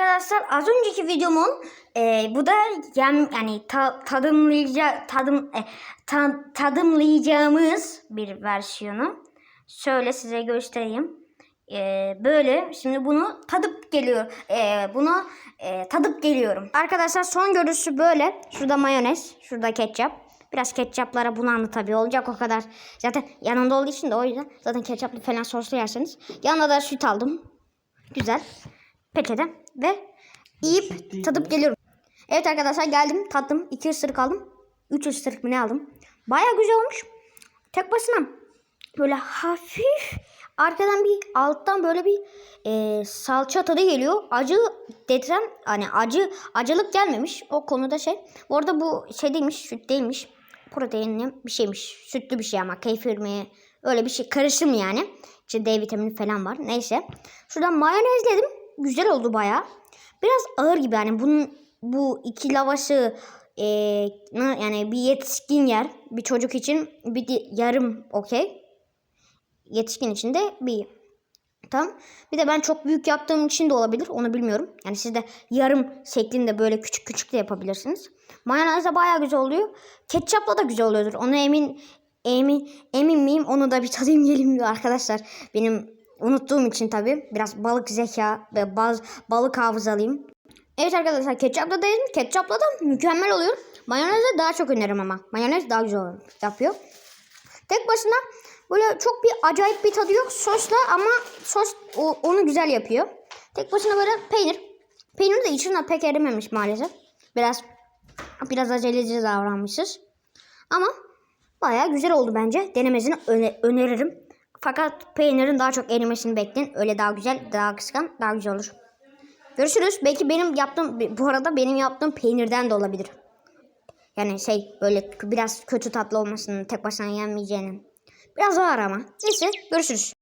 arkadaşlar az önceki videomun e, bu da yem, yani ta, tadımlayıca, tadım, e, ta- tadımlayacağımız bir versiyonu. Şöyle size göstereyim. E, böyle şimdi bunu tadıp geliyor. E, bunu e, tadıp geliyorum. Arkadaşlar son görüntüsü böyle. Şurada mayonez, şurada ketçap. Biraz ketçaplara bunandı tabii olacak o kadar. Zaten yanında olduğu için de o yüzden zaten ketçaplı falan soslu yerseniz. Yanına da süt aldım. Güzel. Peçete ve yiyip tadıp geliyorum. Evet arkadaşlar geldim tattım. 2 ısırık aldım. 3 ısırık mı ne aldım. Baya güzel olmuş. Tek başına böyle hafif arkadan bir alttan böyle bir e, salça tadı geliyor. Acı desem hani acı acılık gelmemiş. O konuda şey. Bu arada bu şey değilmiş süt değilmiş. Proteinli bir şeymiş. Sütlü bir şey ama kefir mi öyle bir şey karışım yani. İşte D vitamini falan var. Neyse. Şuradan mayonezledim. Güzel oldu baya. Biraz ağır gibi yani bunun bu iki lavaşı e, yani bir yetişkin yer bir çocuk için bir de yarım okey. Yetişkin için de bir Tamam. Bir de ben çok büyük yaptığım için de olabilir. Onu bilmiyorum. Yani siz de yarım şeklinde böyle küçük küçük de yapabilirsiniz. Mayonez de bayağı güzel oluyor. Ketçapla da güzel oluyordur. Ona emin emin emin miyim? Onu da bir tadayım geleyim diyor arkadaşlar. Benim unuttuğum için tabii biraz balık zeka ve baz, balık hafızalıyım. Evet arkadaşlar ketçapla yedim. Ketçapla da mükemmel oluyor. Mayonezle daha çok öneririm ama. Mayonez daha güzel yapıyor. Tek başına böyle çok bir acayip bir tadı yok sosla ama sos o- onu güzel yapıyor. Tek başına böyle peynir. Peynir de içine pek erimemiş maalesef. Biraz biraz aceleci davranmışız. Ama bayağı güzel oldu bence. Denemesini öne- öneririm. Fakat peynirin daha çok erimesini bekleyin. Öyle daha güzel, daha kıskan, daha güzel olur. Görüşürüz. Belki benim yaptığım, bu arada benim yaptığım peynirden de olabilir. Yani şey böyle biraz kötü tatlı olmasının tek başına yenmeyeceğinin. Biraz ağır ama. Neyse görüşürüz.